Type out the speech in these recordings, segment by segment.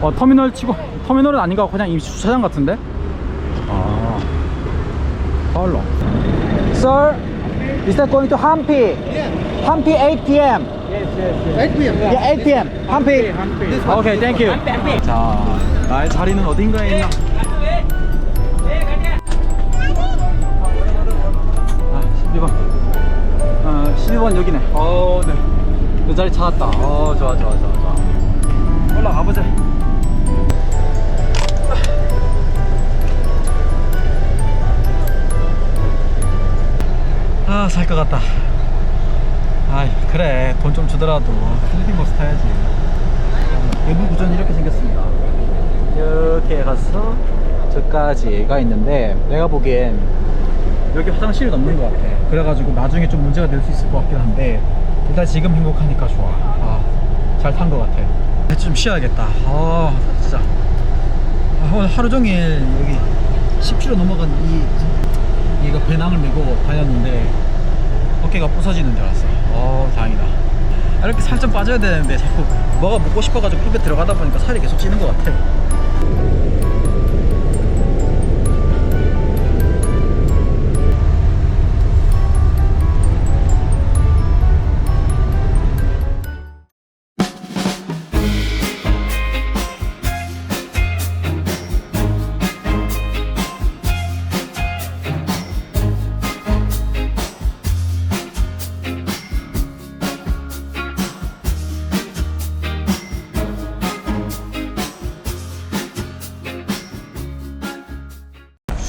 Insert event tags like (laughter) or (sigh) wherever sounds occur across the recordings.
어 터미널 치고 터미널은 아닌가? 그냥 임시 주차장 같은데? 아 팔로 Sir is that going to Hampi? Hampi 8 p.m. 8 p.m. Yeah 8 p.m. Hampi. Okay thank you. 자 나의 자리는 어딘가에 있나? 아 12번. 아 12번 여기네. 어 네 내 자리 찾았다. 어 좋아 좋아 좋아 좋아. 올라가보자 아 살 것 같다. 아 그래. 돈 좀 주더라도 필리핀 버스 타야지. 외부 구전이 이렇게 생겼습니다. 이렇게 가서 저까지 가 있는데 내가 보기엔 여기 화장실이 없는 것 같아. 그래가지고 나중에 좀 문제가 될 수 있을 것 같긴 한데 일단 지금 행복하니까 좋아. 아, 잘 탄 것 같아. 좀 쉬어야겠다. 아 진짜. 아, 오늘 하루 종일 여기 10km 넘어간 이 이거 배낭을 메고 다녔는데 어깨가 부서지는 줄 알았어. 어 다행이다. 아, 이렇게 살 좀 빠져야 되는데 자꾸 뭐가 먹고 싶어가지고 입에 들어가다 보니까 살이 계속 찌는 것 같아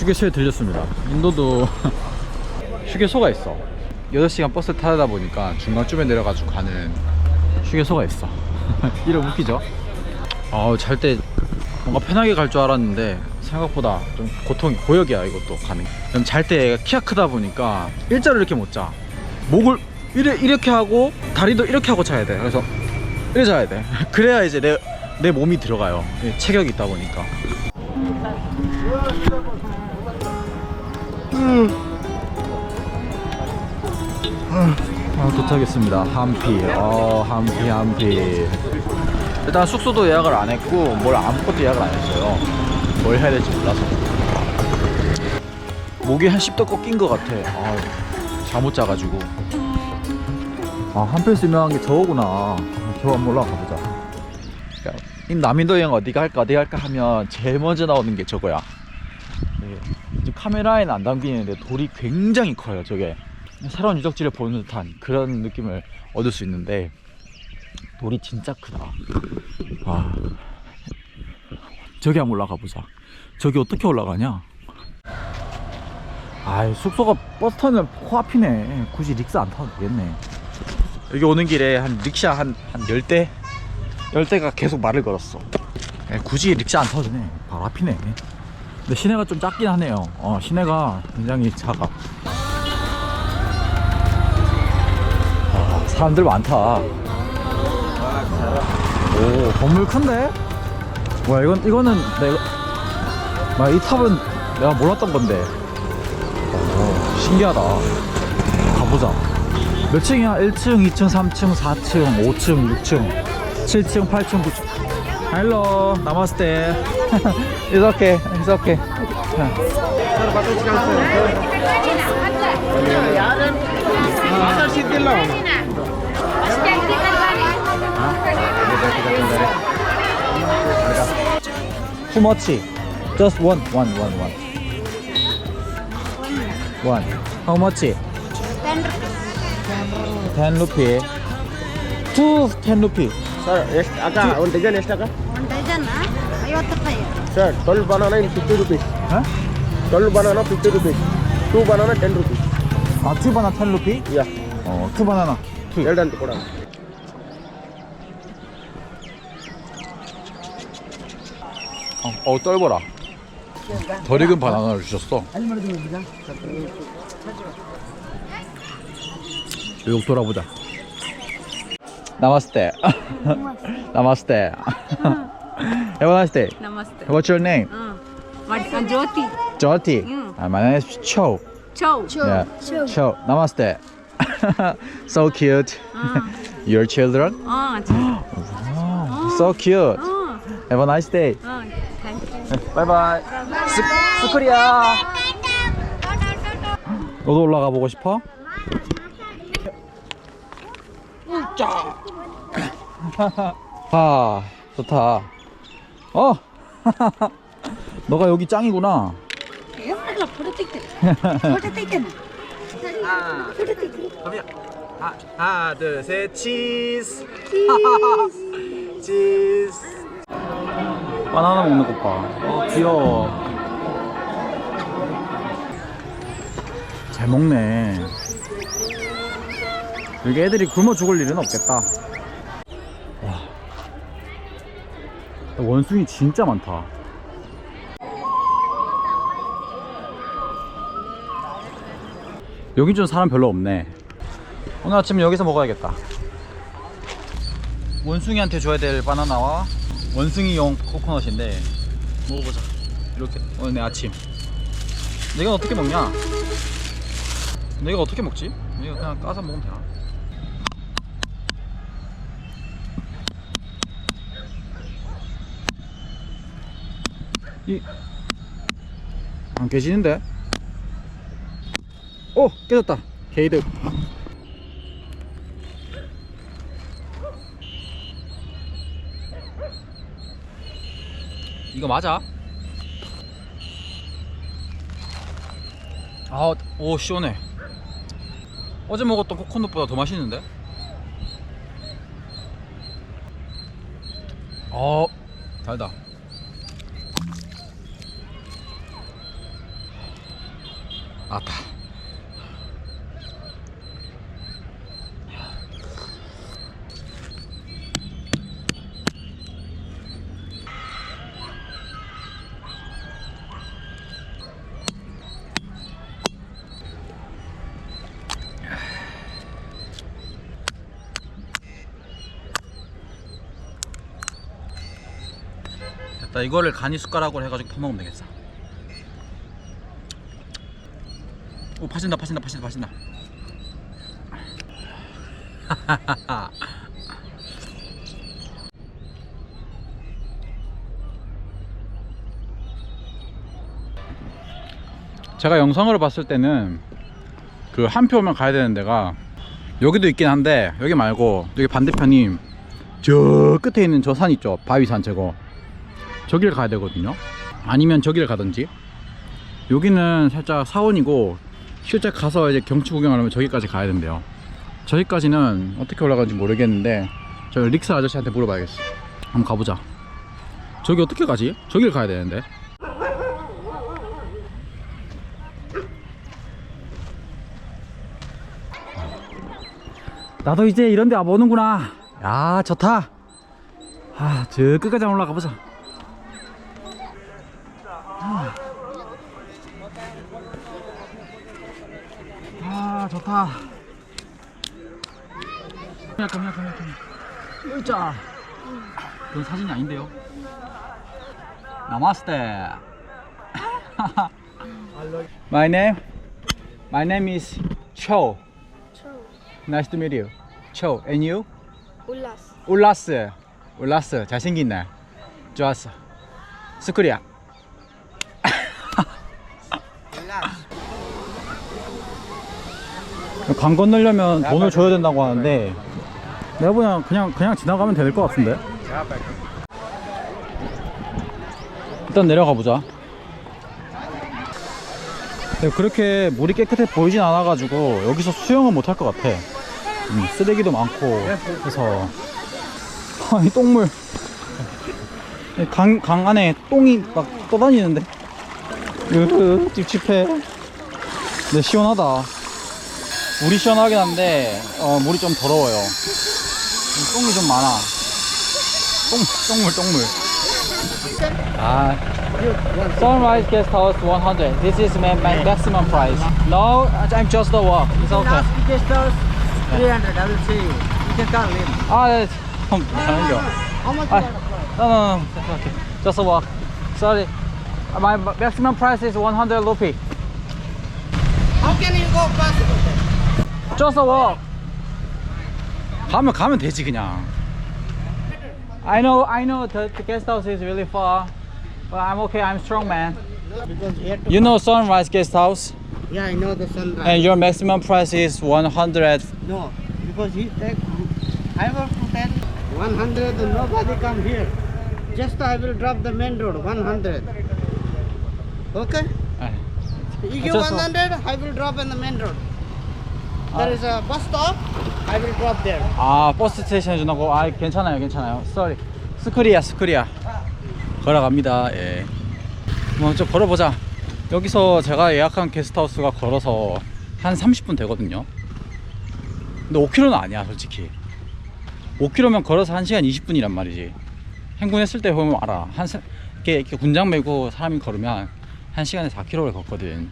휴게소에 들렸습니다. 인도도 (laughs) 휴게소가 있어. 8시간 버스 타다 보니까 중간쯤에 내려가지고 가는 휴게소가 있어. (laughs) 이름 웃기죠? 아, 잘때 뭔가 편하게 갈 줄 알았는데 생각보다 좀 고통이 고역이야 이것도 가는. 게. 잘때 키가 크다 보니까 일자로 이렇게 못 자. 목을 이래, 이렇게 하고 다리도 이렇게 하고 자야 돼. 그래서 이렇게 자야 돼. (laughs) 그래야 이제 내, 내 몸이 들어가요. 체격이 있다 보니까. 아, 도착했습니다. 한피. 어, 한피, 한피. 일단 숙소도 예약을 안 했고, 뭘 아무것도 예약을 안 했어요. 뭘 해야 될지 몰라서. 목이 한 10도 꺾인 것 같아. 아, 잠못 자가지고. 아, 한피에서 유명한 게 저거구나. 저 한번 올라가 보자. 이 남인도 여행 어디 갈까, 어디 갈까 하면 제일 먼저 나오는 게 저거야. 네. 카메라에는 안 담기는데 돌이 굉장히 커요. 저게 새로운 유적지를 보는 듯한 그런 느낌을 얻을 수 있는데 돌이 진짜 크다. 와. 저기 한번 올라가 보자. 저기 어떻게 올라가냐? 아 숙소가 버스 터미널 코앞이네. 굳이 릭스 안 타도 되겠네. 여기 오는 길에 한 릭샤 한, 한 10대? 10대가 계속 말을 걸었어. 예, 굳이 릭샤 안 타도 되네. 바로 앞이네 근데 시내가 좀 작긴 하네요. 어, 시내가 굉장히 작아. 아, 사람들 많다. 오, 건물 큰데? 뭐야, 이건, 이거는 내가, 막이 탑은 내가 몰랐던 건데. 오, 신기하다. 가보자. 몇 층이야? 1층, 2층, 3층, 4층, 5층, 6층, 7층, 8층, 9층. Hello, namaste. it's okay, it's okay. Too much. Just one, one, one, one. One. How much? Ten rupee. Two ten rupee. Sir ಎಷ್ಟು ಅಕ್ಕ ಒಂದು ಡಜನ್ ಎಷ್ಟು ಅಕ್ಕ ಒಂದು ಡಜನ್ ಐವತ್ತು ರೂಪಾಯಿ sir twelve banana ಇನ್ fifty rupees Huh? Twelve banana fifty rupees two banana ten rupees Ah, two banana ten rupee. ಯಾ Oh, two banana. Two. ಎರಡಂತ ಕೊಡ 어, 어 떨거라. 덜 익은 바나나를 주셨어. 외국 돌아보자. 나마스테. 나마스테. Have a nice day. Namaste. What's your name? Mm. Madhika Jyoti. Jyoti. Mm. Uh, my name is Cho. Cho. Cho. Yeah. Cho. Cho. Namaste. so cute. Mm. your children? Oh, children. wow. So cute. Mm. Have a nice day. Mm. Thank you. Bye bye. 스코리아. 너도 올라가 보고 싶어? 자. 아, 좋다. 어. (laughs) 너가 여기 짱이구나. Em là protected. Protected. 하나, 그러면 하, 하나, 둘, 셋, 치즈. (laughs) 치즈. 바나나 먹는 것 봐. 어, 귀여워. 잘 먹네. 여기 애들이 굶어 죽을 일은 없겠다. 와. 원숭이 진짜 많다. 여긴 좀 사람 별로 없네. 오늘 아침 여기서 먹어야겠다. 원숭이한테 줘야 될 바나나와 원숭이용 코코넛인데 먹어보자. 이렇게 오늘 내 아침. 내가 어떻게 먹냐? 내가 어떻게 먹지? 내가 그냥 까서 먹으면 되나? 이 안 깨지는데? 오 깨졌다 게이드 이거 맞아? 아 오 시원해 어제 먹었던 코코넛보다 더 맛있는데? 어 달다 아다 됐다. 이거를 간이 숟가락으로 해가지고 퍼먹으면 되겠어 오 파신다 파신다 파신다 파신다. (laughs) 제가 영상으로 봤을 때는 그 한 표 오면 가야 되는 데가 여기도 있긴 한데 여기 말고 여기 반대편이 저 끝에 있는 저 산 있죠? 바위산 저거. 저길 가야 되거든요. 아니면 저길 가든지. 여기는 살짝 사원이고 실제 가서 이제 경치 구경하려면 저기까지 가야 된대요. 저기까지는 어떻게 올라가는지 모르겠는데 저 릭스 아저씨한테 물어봐야겠어. 한번 가보자. 저기 어떻게 가지? 저길 가야 되는데. 나도 이제 이런 데 와보는구나. 야 좋다. 아저 끝까지 한번 올라가 보자 아 좋다 약간 약간 약간 으자 그건 사진이 아닌데요 나마스테 My name My name is Cho Nice to meet you Cho and you? Ulas. 울라스 울라스 잘생긴 날 좋았어 스크리야 강 건너려면 돈을 줘야 된다고 하는데 내가 그냥 그냥 그냥 지나가면 될 것 같은데 일단 내려가 보자 그렇게 물이 깨끗해 보이진 않아 가지고 여기서 수영은 못 할 것 같아 음, 쓰레기도 많고 해서 아, (laughs) 이 똥물. 이 강, 강 안에 똥이 막 떠다니는데. 으, 찝찝해. 근데 시원하다. 물이 시원하긴 한데, 어, 물이 좀 더러워요. 똥이 좀 많아. 똥, 똥물, 똥물. 아. Sunrise guest house 100. This is my, my maximum price. No, I'm just the walk. It's okay. guest house 300 I will see you you can come in 아, 네. 형, 잠깐만요. how much 아, no, no, no. Okay. Just a walk. Sorry. Uh, My maximum price is 100 rupee. how can you go possible Just a walk. 가면 가면 되지 그냥. I know, I know the, the guest house is really far, but I'm okay. I'm strong man. Because here to You know Sunrise Guest House, Yeah, I know the sunrise. and your maximum price is 100. No, because he take. I will to tell 100. Nobody come here. Just I will drop the main road 100. Okay. Uh, You give just- 100. I will drop in the main road. Ah. There is a bus stop. I will drop there. 아 버스 스테이션에 주나고 아 괜찮아요 괜찮아요. 쏘리 스크리야 스크리야. 걸어갑니다. 예. 뭐좀 걸어보자. 여기서 제가 예약한 게스트하우스가 걸어서 한 30분 되거든요. 근데 5km는 아니야 솔직히. 5km면 걸어서 1시간 20분이란 말이지. 행군했을 때 보면 알아. 한 이렇게 군장 메고 사람이 걸으면 1시간에 4km를 걷거든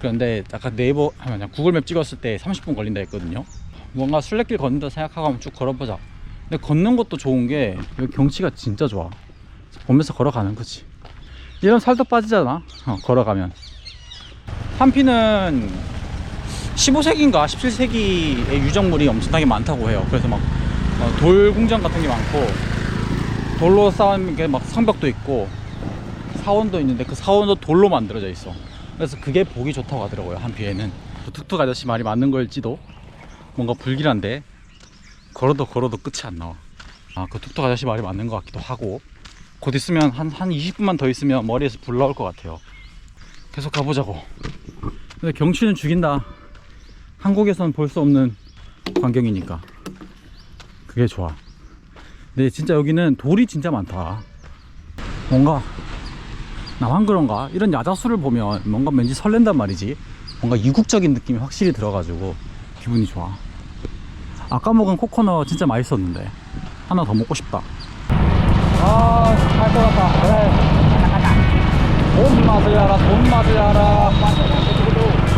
그런데 아까 네이버 아니, 아니야, 구글맵 찍었을 때 30분 걸린다 했거든요. 뭔가 술래길 걷는다 생각하고 한번 쭉 걸어보자. 근데 걷는 것도 좋은 게 여기 경치가 진짜 좋아. 보면서 걸어가는 거지. 이런 살도 빠지잖아. 어, 걸어가면. 한피는 15세기인가 17세기의 유적물이 엄청나게 많다고 해요. 그래서 막돌 궁전 같은 게 많고 돌로 쌓은 게 막 성벽도 있고 사원도 있는데 그 사원도 돌로 만들어져 있어 그래서 그게 보기 좋다고 하더라고요 한피에는. 툭툭 아저씨 말이 맞는 걸지도 뭔가 불길한데 걸어도 걸어도 끝이 안 나와. 아 그 툭툭 아저씨 말이 맞는 것 같기도 하고 곧 있으면 한, 한 20분만 더 있으면 머리에서 불 나올 것 같아요. 계속 가보자고. 근데 경치는 죽인다. 한국에선 볼 수 없는 광경이니까. 그게 좋아. 근데 진짜 여기는 돌이 진짜 많다. 뭔가 나만 그런가? 이런 야자수를 보면 뭔가 왠지 설렌단 말이지. 뭔가 이국적인 느낌이 확실히 들어가지고 기분이 좋아. 아까 먹은 코코넛 진짜 맛있었는데 하나 더 먹고 싶다. 아할 것 같다. 그래 돈 맛을 알아 돈 맛을 알아.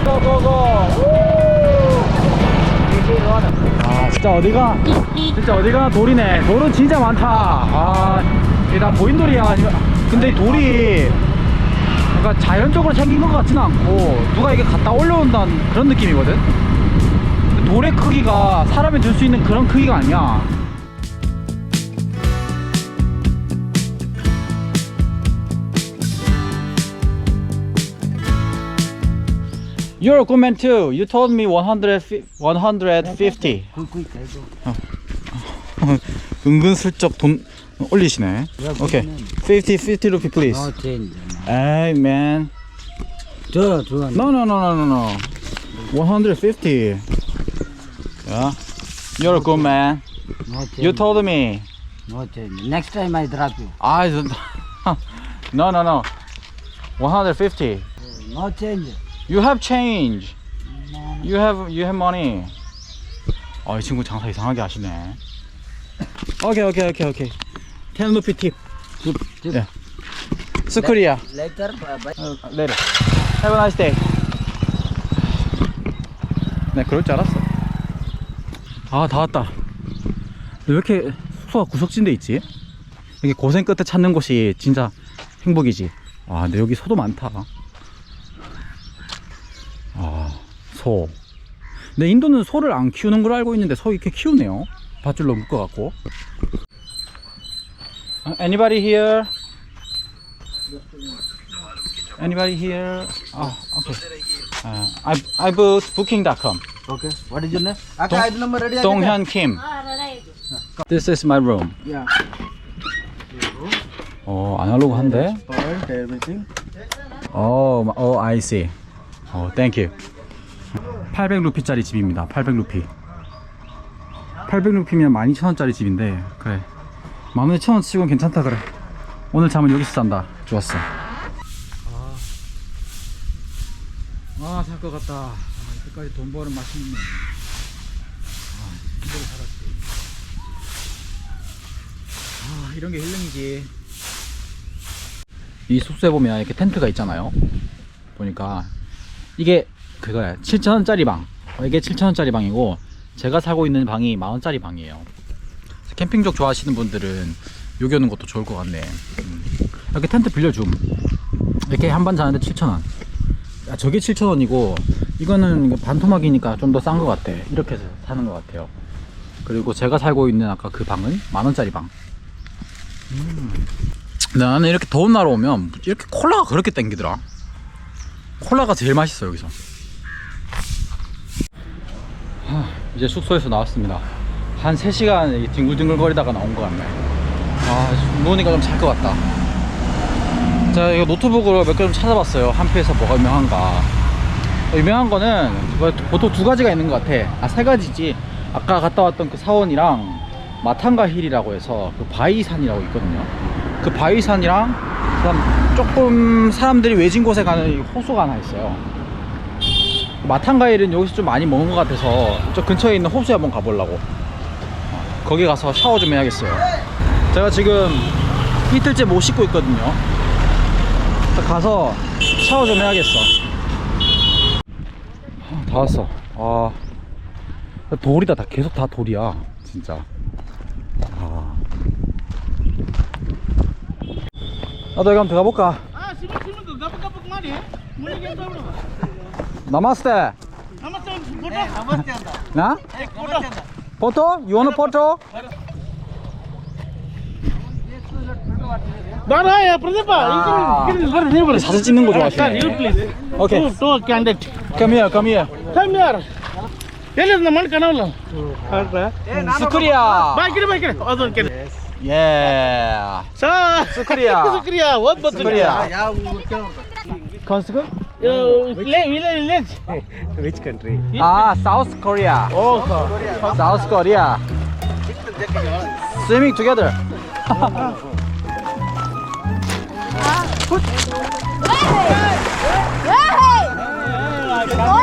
고고고. 아 진짜 어디가 진짜 어디가 돌이네. 돌은 진짜 많다. 아이다 보인 돌이야. 아니면 근데 이 뭔가 자연적으로 생긴 것 같지는 않고 누가 이게 갖다 올려온다는 그런 느낌이거든 돌의 크기가 사람이 들 수 있는 그런 크기가 아니야 You're a good man too. You told me 100, 150. Quick, quick, I go. 은근슬쩍 돈 올리시네. 오케이. 50, 50 rupee please. Hey man. Two, two. No, no, no, no, no, no. 150. Yeah. You're a good man. No change. You told me. No change. Next time I drop you. I don't. no, no, no. 150. No change. You have change. You have you have money. 아, 이 친구 장사 이상하게 하시네. 오케이, 오케이, 오케이, 오케이. 10 루피 팁. Tip, tip. Yeah. 스크리야. Later, bye. 내려. Have a nice day. 네, 그럴 줄 알았어. 아, 다 왔다. 왜 이렇게 숙소가 구석진 데 있지? 이게 고생 끝에 찾는 곳이 진짜 행복이지. 아, 근데 여기 소도 많다. 아, 소. 근데 인도는 소를 안 키우는 걸 알고 있는데 소 이렇게 키우네요. 밧줄로 묶어갖고. 아, Anybody here? Anybody here? Oh, okay. Uh, I I booked booking.com. Okay. What is your name? Dong- ID number ready? Donghyun Kim. This is my room. Yeah. 어, 아날로그한데? Everything. 어, 마- 어, I see. 어, thank you. 800루피짜리 집입니다. 800루피. 800루피면 12,000원짜리 집인데, 그래. 12,000원 치고는 괜찮다, 그래. 오늘 잠은 여기서 잔다. 좋았어. 아, 살 것 같다. 아, 이때까지 돈 버는 맛이 있네. 아, 힘들게 살았지. 아, 이런 게 힐링이지. 이 숙소에 보면 이렇게 텐트가 있잖아요. 보니까 이게 그거야 7,000원짜리 방. 어, 이게 7,000원짜리 방이고 제가 살고 있는 방이 만원짜리 방이에요. 캠핑족 좋아하시는 분들은 여기 오는 것도 좋을 것 같네. 음. 이렇게 텐트 빌려줌. 이렇게 한 번 자는데 7,000원. 아, 저게 7,000원이고 이거는 반토막이니까 좀 더 싼 것 같아. 이렇게 해서 사는 것 같아요. 그리고 제가 살고 있는 아까 그 방은 만원짜리 방. 음. 나는 이렇게 더운 날 오면 이렇게 콜라가 그렇게 땡기더라. 콜라가 제일 맛있어 여기서. 하, 이제 숙소에서 나왔습니다. 한 3시간 뒹굴뒹굴 거리다가 나온 것 같네. 아, 누우니까 좀 잘 것 같다. 자, 이거 노트북으로 몇 개 좀 찾아봤어요. 한피에서 뭐가 유명한가. 유명한 거는 뭐 보통 두 가지가 있는 것 같아. 아, 세 가지지. 아까 갔다 왔던 그 사원이랑 마탄가 힐이라고 해서 그 바위산이라고 있거든요. 그 바위산이랑 그다음 조금 사람들이 외진 곳에 가는 이 호수가 하나 있어요. 마탄가 힐은 여기서 좀 많이 먹은 것 같아서 저 근처에 있는 호수에 한번 가보려고. 어, 거기 가서 샤워 좀 해야겠어요. 제가 지금 이틀째 못 씻고 있거든요. 가서 샤워 좀 해야겠어. 아, 다 왔어. 아, 돌이다. 다 계속 다 돌이야. 진짜. 아. 나도 여기 한번 들어가 볼까? Ah, sibuk sibuk ke gabak gabak mari. Mulai ke tahu. 나마스테. Namaste photo. Namaste anda. 나? Photo. 포토? You want a photo? Bara ya Pradeepa. Ah. You can you can neighbor. 사진 찍는 거 Sir, 좋아하시네. you please. 오케이. To to candidate. Come here, come here. Come here. ಎಲ್ಲಿಂದ ಮಣ್ಣು ಕಾಣವಲ್ಲ 스크리야. ಬಾ ಕಿಡಿ ಬಾ ಕಿಡಿ ಅದೊಂದು ಕಿಡಿ 예. ಸಾ 스크리야. ಸುಕ್ರಿಯಾ ಓದ್ ಬತ್ತು 스크리야. 컨스크? Village village Which country? 아, 사우스 코리아. O 사우스 코리아. Swimming together. (laughs) Don't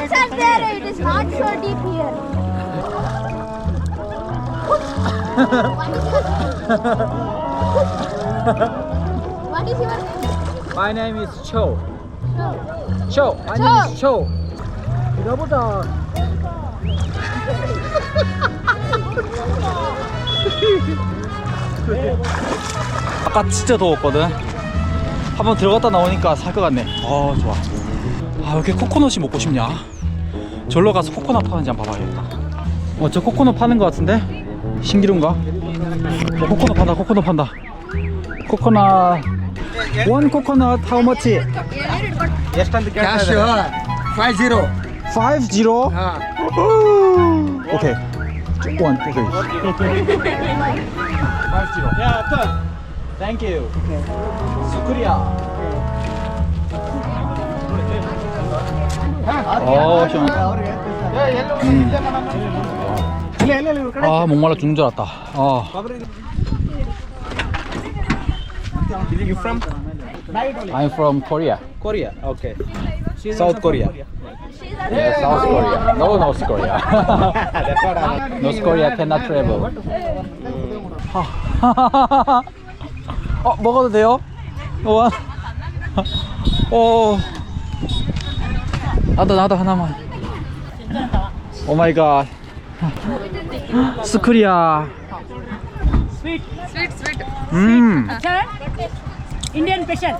stand there, it is not so deep here. what is your name? My name is Cho. Show. Cho. My name is Cho. 이거보다. 아까 진짜 더웠거든. 한번 들어갔다 나오니까 살 것 같네. 어 좋아. 아, 왜 이렇게 코코넛이 먹고 싶냐? 절로 가서 코코넛 파는지 한번 봐봐야겠다. 어, 저 코코넛 파는 것 같은데? 신기루인가? 어, 코코넛 판다, 코코넛 판다. 코코넛. 원 코코넛, how much? Cash, five zero. Five zero. Ah. Okay. One, three. Five zero. ಯಾ ಅತ್ತ Thank you. 수 Thank you. Okay. Shukriya. 아 목말라 죽는 줄 알았다 아. You from? I'm from Korea Korea, okay South Korea yeah, South Korea No North Korea North Korea cannot travel 어, 먹어도 돼요? 와. 어. 나도 나도 하나만. 오 마이 갓. 스크리아. Sweet, sweet. 음. Sir, Indian patient.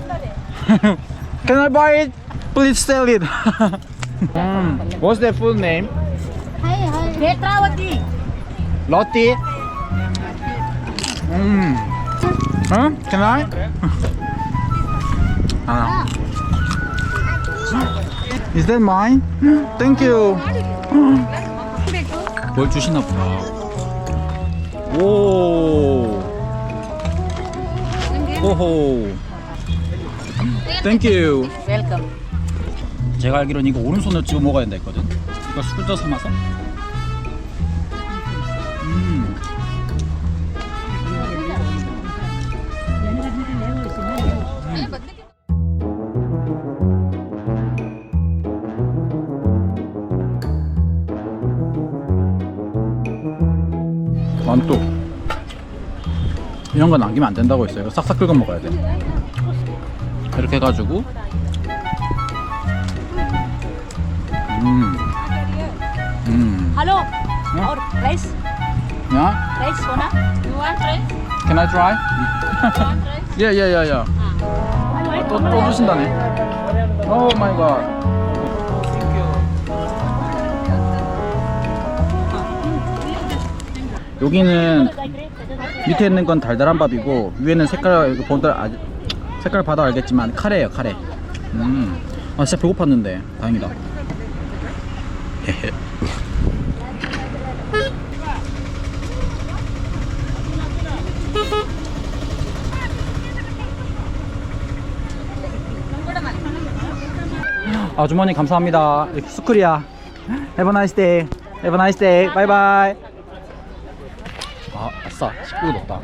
(laughs) Can I buy it? Please sell it. (laughs) 음. What's the full name? Hi, hi. Netravati. 음. Huh? Can I? 아. Is that mine? Thank you. 뭘 주시나 보다. 오. 호호. Thank you. Welcome. 제가 알기로는 이거 오른손으로 집어 먹어야 된다 했거든. 이거 수저 삼아서. 이런 거 남기면 안 된다고 했어요. 이거 싹싹 긁어 먹어야 돼. 이렇게 해가지고 음. 음. Hello. Yeah. Our rice, Yeah? rice, Sona. You want rice? Can I try? want rice? yeah, yeah, yeah, yeah. 또, 또 주신다네. 오 마이 갓. 여기는 밑에 있는 건 달달한 밥이고 위에는 색깔 보다 아, 색깔 봐도 알겠지만 카레예요 카레. 음, 아 진짜 배고팠는데 다행이다. (laughs) 아주머니 감사합니다. 스쿠리아. Have a nice day. Have a nice day. Bye bye. 아, 아싸. 19도 높다.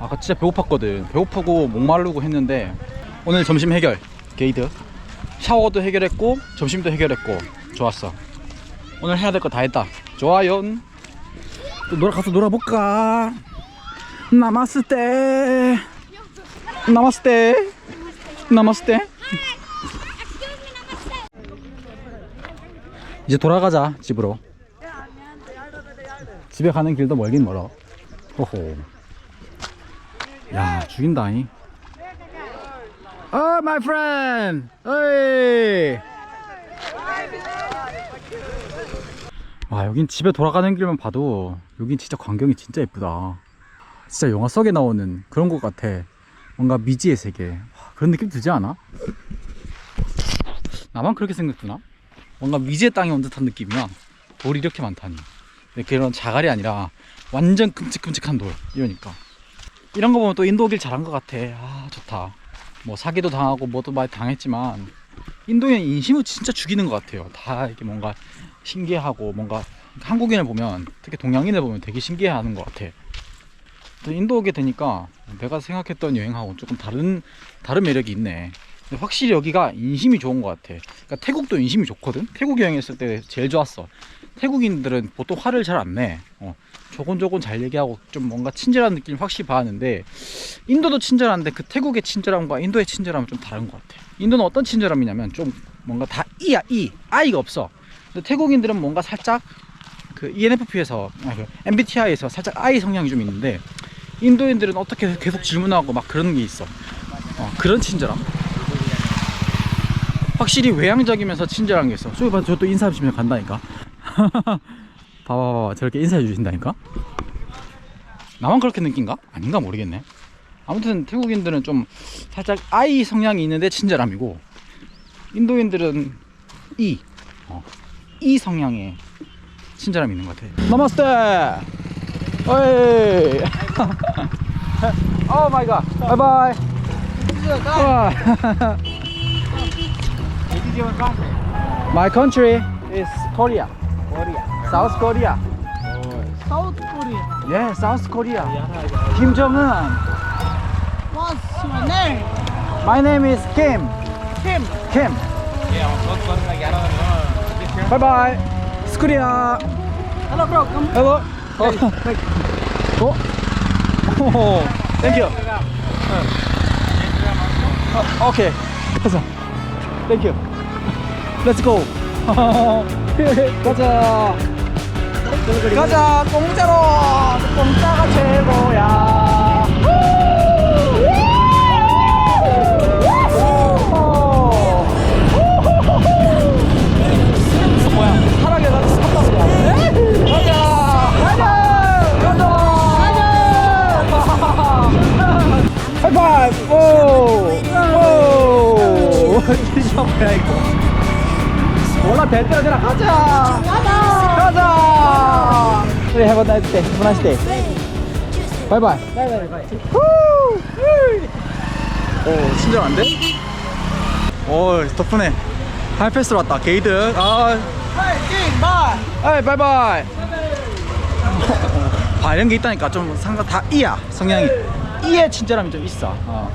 아까 진짜 배고팠거든. 배고프고 목마르고 했는데 오늘 점심 해결. 게이드. 샤워도 해결했고 점심도 해결했고 좋았어. 오늘 해야 될 거 다 했다. 좋아요. 또 놀아 가서 놀아볼까? 나마스테. 나마스테. 나마스테. 이제 돌아가자 집으로 집에 가는 길도 멀긴 멀어 호호 야 죽인다잉 my friend 어이 와 여긴 집에 돌아가는 길만 봐도 여긴 진짜 광경이 진짜 예쁘다 진짜 영화 속에 나오는 그런 것 같아 뭔가 미지의 세계 와, 그런 느낌 들지 않아? 나만 그렇게 생각드나? 뭔가 미지의 땅에 온 듯한 느낌이야. 돌이 이렇게 많다니. 그런 자갈이 아니라 완전 끔찍끔찍한 돌. 이러니까. 이런 거 보면 또 인도 오길 잘한 것 같아. 아, 좋다. 뭐 사기도 당하고 뭐도 많이 당했지만 인도인 인심을 진짜 죽이는 것 같아요. 다 이렇게 뭔가 신기하고 뭔가 한국인을 보면 특히 동양인을 보면 되게 신기해하는 것 같아. 또 인도 오게 되니까 내가 생각했던 여행하고 조금 다른 다른 매력이 있네. 확실히 여기가 인심이 좋은 것 같아. 그러니까 태국도 인심이 좋거든. 태국 여행했을 때 제일 좋았어. 태국인들은 보통 화를 잘 안 내. 어, 조곤조곤 잘 얘기하고 좀 뭔가 친절한 느낌 확실히 받았는데 인도도 친절한데 그 태국의 친절함과 인도의 친절함은 좀 다른 것 같아. 인도는 어떤 친절함이냐면 좀 뭔가 다 이야 이 아이가 없어. 근데 태국인들은 뭔가 살짝 그 ENFP에서 아, 그 MBTI에서 살짝 I 성향이 좀 있는데 인도인들은 어떻게 계속 질문하고 막 그런 게 있어. 어, 그런 친절함. 확실히 외향적이면서 친절한 게 있어. 저기 봐, 저또 인사해 주시면 간다니까. (laughs) 봐봐, 봐봐, 저렇게 인사해 주신다니까. 나만 그렇게 느낀가? 아닌가 모르겠네. 아무튼 태국인들은 좀 살짝 아이 성향이 있는데 친절함이고, 인도인들은 이, 어, 이 성향의 친절함이 있는 것 같아. 나마스테. 어이. 오 (laughs) 마이 갓. 바이바이. 와. My country is Korea. Korea. South Korea. South Korea. Yeah, South Korea. Kim Jong Un. What's your name? My name is Kim. Kim. Kim. Bye bye. Korea. Hello, bro. Come. Hello. (laughs) Oh. oh. Thank you. Uh, okay. Thank you. Let's go. (laughs) 가자. 가자. 공짜로. 공짜가 최고야. 뭐야? 사랑해 나 샀다고. 가자. 가자. 가자. 하이파이브. 오. 몰라 벤트라 그냥 가자. 가자. 가자. 우리 have a nice day. Have a nice day. 바이바이. 바이바이. 오 친절한데? 오 덕분에 하이패스로 왔다 게이드 아 바이 바이 바이 아 이런 게 있다니까 좀 상관 다 이야 성향이 이의 친절함이 좀 있어 어.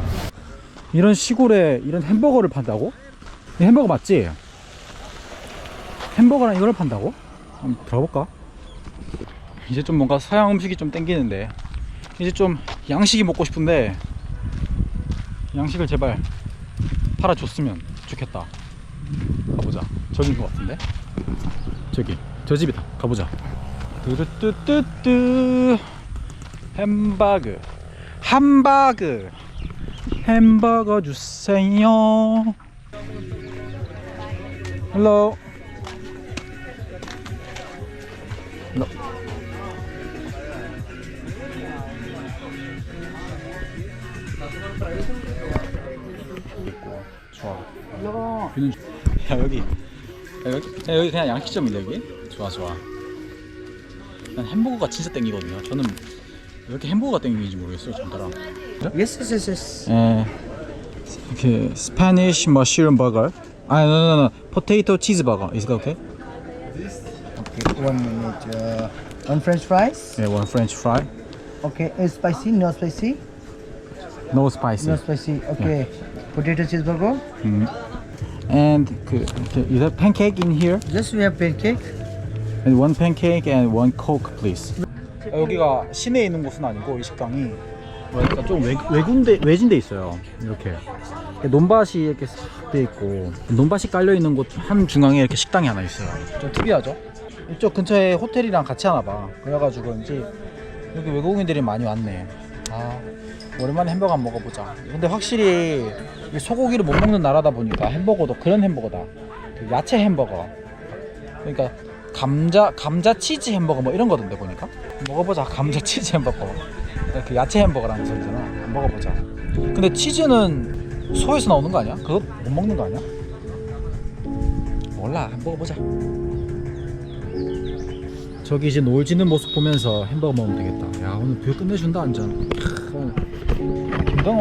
이런 시골에 이런 햄버거를 판다고? 이 햄버거 맞지? 햄버거랑 이걸 판다고? 한번 들어볼까? 이제 좀 뭔가 서양 음식이 좀 땡기는데 이제 좀 양식이 먹고 싶은데 양식을 제발 팔아줬으면 좋겠다. 가보자. 저기인 것 같은데? 저기 저 집이다. 가보자. 뚜루뚜뚜뚜. 햄버거. 함버거. 햄버거 주세요. 헬로 No. 좋아. 야 여기 야, 여기 야, 여기 그냥 양식점인데 여기 좋아 좋아. 난 햄버거가 진짜 땡기거든요. 저는 왜 이렇게 햄버거가 땡기는지 모르겠어요. 전달아. 네? Yes, yes, yes. 예. 그 이렇게 스페니쉬 머쉬룸 버거. 아, no, no, no. 포테이토 치즈 버거. Is that okay? Okay, one minute. Uh, one French fries. 네, one French fry. Okay, is spicy? No spicy? No spicy. No spicy. Okay. Potato cheeseburger. And 그, 그 is that pancake in here? Just we have pancake. And one pancake and one coke, please. 여기가 시내에 있는 곳은 아니고 이 식당이 뭐랄까 좀 외, 외군데 외진데 있어요. 이렇게 논밭이 이렇게 돼 있고 논밭이 깔려 있는 곳 한 중앙에 이렇게 식당이 하나 있어요. 좀 특이하죠? 이쪽 근처에 호텔이랑 같이 하나 봐. 그래가지고 이제 여기 외국인들이 많이 왔네. 아 오랜만에 햄버거 한번 먹어보자. 근데 확실히 이 소고기를 못 먹는 나라다 보니까 햄버거도 그런 햄버거다. 그 야채 햄버거. 그러니까 감자 감자 치즈 햄버거 뭐 이런 거던데 보니까 먹어보자 감자 (laughs) 치즈 햄버거 그 야채 햄버거라는 소리잖아 한번 먹어보자 근데 치즈는 소에서 나오는 거 아니야? 그거 못 먹는 거 아니야? 몰라 한번 먹어보자 저기 이제 노을 지는 모습 보면서 햄버거 먹으면 되겠다 야 오늘 뷰 끝내준다 완전 김동호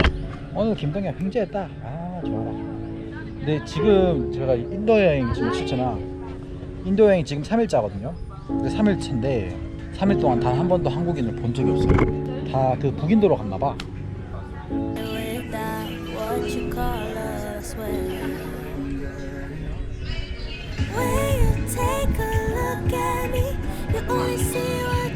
오늘 김동현 횡재했다 아 좋아라 근데 지금 제가 인도 여행 지금 출제나 인도 여행 지금 3일차거든요. 근데 3일차인데 3일 동안 단 한 번도 한국인을 본 적이 없어요. 다 그 북인도로 갔나 봐.